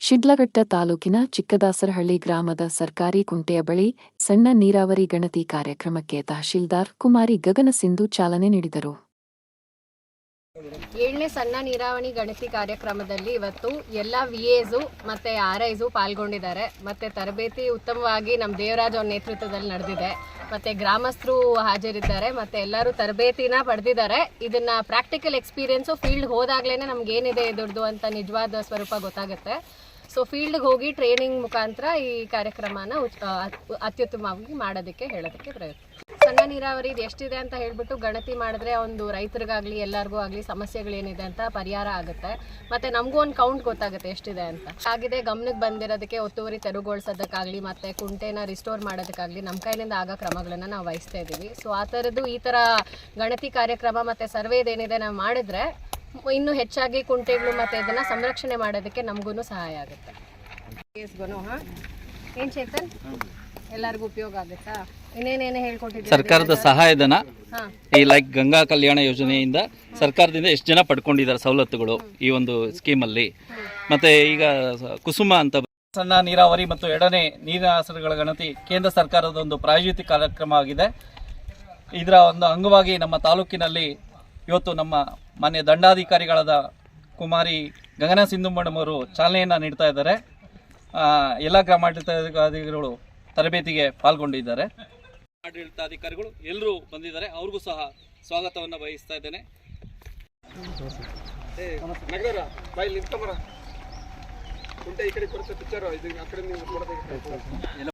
ಶಿಡ್ಲಘಟ್ಟ ತಾಲೂಕಿನ ಚಿಕ್ಕದಾಸರಹಳ್ಳಿ ಗ್ರಾಮದ ಸರ್ಕಾರಿ ಕುಂಟೆಯ ಬಳಿ ಸಣ್ಣ ನೀರಾವರಿ ಗಣತಿ ಕಾರ್ಯಕ್ರಮಕ್ಕೆ ತಹಶೀಲ್ದಾರ್ ಕುಮಾರಿ ಗಗನ ಸಿಂಧು ಚಾಲನೆ ನೀಡಿದರು. ಏಳನೇ ಸಣ್ಣ ನೀರಾವರಿ ಗಣತಿ ಕಾರ್ಯಕ್ರಮದಲ್ಲಿ ಇವತ್ತು ಎಲ್ಲ ವಿ ಎಸು ಮತ್ತು ಆರ್ ಐಸು ಪಾಲ್ಗೊಂಡಿದ್ದಾರೆ. ಮತ್ತೆ ತರಬೇತಿ ಉತ್ತಮವಾಗಿ ನಮ್ಮ ದೇವರಾಜ್ ಅವ್ರ ನೇತೃತ್ವದಲ್ಲಿ ನಡೆದಿದೆ. ಮತ್ತೆ ಗ್ರಾಮಸ್ಥರು ಹಾಜರಿದ್ದಾರೆ. ಮತ್ತೆ ಎಲ್ಲರೂ ತರಬೇತಿನ ಪಡೆದಿದ್ದಾರೆ. ಇದನ್ನ ಪ್ರಾಕ್ಟಿಕಲ್ ಎಕ್ಸ್ಪೀರಿಯನ್ಸು ಫೀಲ್ಡ್ ಹೋದಾಗಲೇ ನಮ್ಗೆ ಏನಿದೆ ದುಡ್ಡು ಅಂತ ನಿಜವಾದ ಸ್ವರೂಪ ಗೊತ್ತಾಗುತ್ತೆ. ಸೊ ಫೀಲ್ಡ್ಗೆ ಹೋಗಿ ಟ್ರೈನಿಂಗ್ ಮುಖಾಂತರ ಈ ಕಾರ್ಯಕ್ರಮನ ಅತ್ಯುತ್ತಮವಾಗಿ ಮಾಡೋದಕ್ಕೆ ಹೇಳೋದಕ್ಕೆ ಪ್ರಯತ್ನ. ಸಣ್ಣ ನೀರಾವರಿ ಇದು ಎಷ್ಟಿದೆ ಅಂತ ಹೇಳಿಬಿಟ್ಟು ಗಣತಿ ಮಾಡಿದ್ರೆ ಒಂದು ರೈತರಿಗಾಗಲಿ, ಎಲ್ಲರಿಗೂ ಆಗಲಿ ಸಮಸ್ಯೆಗಳೇನಿದೆ ಅಂತ ಪರಿಹಾರ ಆಗುತ್ತೆ. ಮತ್ತು ನಮಗೂ ಒಂದು ಕೌಂಟ್ ಗೊತ್ತಾಗುತ್ತೆ ಎಷ್ಟಿದೆ ಅಂತ. ಆಗಿದೆ ಗಮನಕ್ಕೆ ಬಂದಿರೋದಕ್ಕೆ ಒತ್ತುವರಿ ತೆರವುಗೊಳಿಸೋದಕ್ಕಾಗಲಿ, ಮತ್ತು ಕುಂಟೆನ ರಿಸ್ಟೋರ್ ಮಾಡೋದಕ್ಕಾಗಲಿ ನಮ್ಮ ಕೈಲಿಂದ ಆಗೋ ಕ್ರಮಗಳನ್ನು ನಾವು ವಹಿಸ್ತಾ ಇದ್ದೀವಿ ಸೊ ಆ ಥರದ್ದು ಈ ಥರ ಗಣತಿ ಕಾರ್ಯಕ್ರಮ ಮತ್ತು ಸರ್ವೇದೇನಿದೆ ನಾವು ಮಾಡಿದ್ರೆ ಇನ್ನೂ ಹೆಚ್ಚಾಗಿ ಕುಂಟೆಗಳು ಮತ್ತೆ ಇದನ್ನ ಸಂರಕ್ಷಣೆ ಮಾಡೋದಕ್ಕೆ ನಮಗೂ ಸಹಾಯ ಆಗುತ್ತೆ. ಹಾಂ? ಏನು ಚೇತನ್? ಎಲ್ಲರಿಗೂ ಉಪಯೋಗ ಆಗುತ್ತಾ? ಇನ್ನೇನೇನು ಹೇಳ್ಕೊಟ್ಟಿದ್ದೀವಿ ಸರ್ಕಾರದ ಸಹಾಯಧನ ಈ ಲೈಕ್ ಗಂಗಾ ಕಲ್ಯಾಣ ಯೋಜನೆಯಿಂದ ಸರ್ಕಾರದಿಂದ ಎಷ್ಟು ಜನ ಪಡ್ಕೊಂಡಿದ್ದಾರೆ ಸವಲತ್ತುಗಳು ಈ ಒಂದು ಸ್ಕೀಮಲ್ಲಿ? ಮತ್ತೆ ಈಗ ಕುಸುಮ ಅಂತ ಸಣ್ಣ ನೀರಾವರಿ ಮತ್ತು ಎರಡನೇ ನೀರಿನ ಆಸರಗಳ ಗಣತಿ ಕೇಂದ್ರ ಸರ್ಕಾರದ ಒಂದು ಪ್ರಾಯೋಜಿತ ಕಾರ್ಯಕ್ರಮ ಆಗಿದೆ. ಇದರ ಒಂದು ಅಂಗವಾಗಿ ನಮ್ಮ ತಾಲೂಕಿನಲ್ಲಿ ಇವತ್ತು ನಮ್ಮ ಮಾನ್ಯ ದಂಡಾಧಿಕಾರಿಗಳಾದ ಕುಮಾರಿ ಗಗನ ಸಿಂಧು ಮೇಡಮ್ ಅವರು ಚಾಲನೆಯನ್ನು ನೀಡ್ತಾ ಇದ್ದಾರೆ. ಎಲ್ಲ ಗ್ರಾಮಾಡಳಿತಾಧಿಕಾರಿಗಳು ತರಬೇತಿಗೆ ಪಾಲ್ಗೊಂಡಿದ್ದಾರೆ. ಆಡಳಿತಾಧಿಕಾರಿಗಳು ಎಲ್ಲರೂ ಬಂದಿದ್ದಾರೆ. ಅವ್ರಿಗೂ ಸಹ ಸ್ವಾಗತವನ್ನು ಬಯಸ್ತಾ ಇದ್ದೇನೆ. ಈ ಕಡೆ